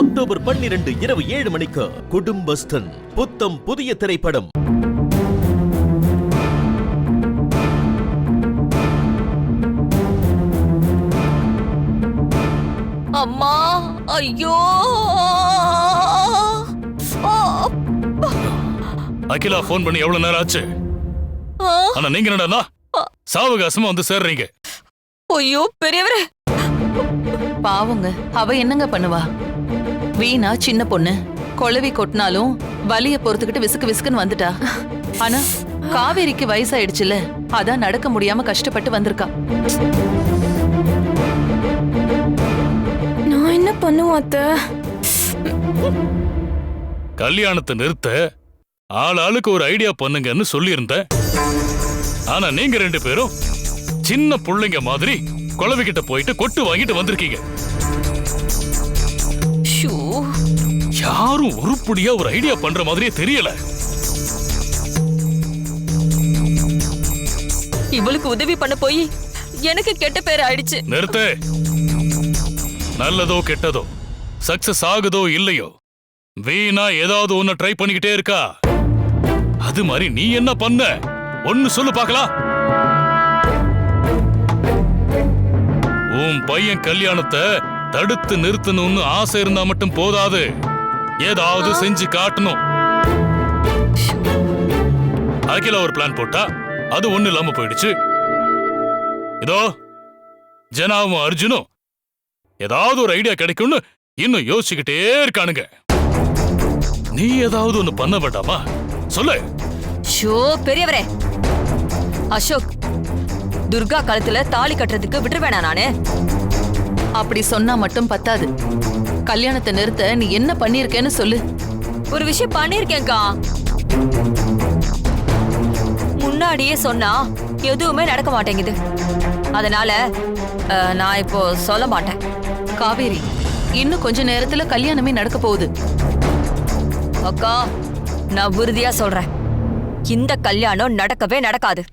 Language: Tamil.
அக்டோபர் பன்னிரண்டு இரவு ஏழு மணிக்கு குடும்பஸ்தன் புத்தம் புதிய திரைப்படம். அம்மா ஐயோ! ஆ, அகிலா ஃபோன் பண்ணி எவ்வளவு நேரம் ஆச்சு? ஆனா நீங்க என்னடா சாவகாசமா வந்து சேர்றீங்க. ஐயோ பெரியவரே. பாவங்க அவ என்னங்க பண்ணுவா? வீணா சின்ன பொண்ணு. கொலவி கொட்டினாலும் வலிய பொறுத்துக்கிட்டு விசுக்கு விசுக்குன்னு வந்துட்டா. ஆனா காவேரிக்கு வயசாயிடுச்சுல அதான் நடக்க முடியாம கஷ்டப்பட்டு வந்திருக்கா. நான் என்ன பண்ணுவேன் அத்தை? கல்யாணத்தை நிறுத்த ஆள் ஆளுக்கு ஒரு ஐடியா பண்ணுங்கன்னு சொல்லியிருந்தேன். ஆனா நீங்க ரெண்டு பேரும் சின்ன புள்ளைங்க மாதிரி குழவிக்கிட்ட போயிட்டு கொட்டு வாங்கிட்டு வந்திருக்கீங்க. யாரும் உருப்படியா ஒரு ஐடியா பண்ற மாதிரியே தெரியல. இவளுக்கு உதவி பண்ண போய் எனக்கு கெட்ட பேர் ஆயிடுச்சு. நிறுத்து. நல்லதோ கெட்டதோ சக்சஸ் ஆகுதோ இல்லையோ வீணா ஏதாவது ஒண்ணு ட்ரை பண்ணிக்கிட்டே இருக்கா? அது மாதிரி நீ என்ன பண்ண? ஒன்னு சொல்லு பார்க்கலாம். உன் பையன் கல்யாணத்தை தடுத்து நிறுத்தணும்னு ஆசை இருந்தா மட்டும் போதாது. ஏதாவது செஞ்சு காட்டணும். அகில ஒரு பிளான் போட்டா அது ஒண்ணு இல்லாம போயிடுச்சு. இதோ ஜனாவும் அர்ஜுனும் ஏதாவது ஒரு ஐடியா கிடைக்கும்னு இன்னும் யோசிச்சுக்கிட்டே இருக்கானுங்க. நீ ஏதாவது ஒண்ணு பண்ண வேண்டாமா? சொல்லு. ஷோ பெரியவரே. அசோக் துர்கா கழுத்துல தாலி கட்டுறதுக்கு விட்டுருவேனா நானு? அப்படி சொன்னா மட்டும் பத்தாது. கல்யாணத்தை நிறுத்த நீ என்ன பண்ணிருக்கேன்னு சொல்லு. ஒரு விஷயம் பண்ணிருக்கேன்க்கா. முன்னாடியே சொன்னா எதுவுமே நடக்க மாட்டேங்குது. அதனால நான் இப்போ சொல்ல மாட்டேன். காவேரி இன்னும் கொஞ்ச நேரத்துல கல்யாணமே நடக்க போகுது. அக்கா நான் உறுதியா சொல்றேன். இந்த கல்யாணம் நடக்கவே நடக்காது.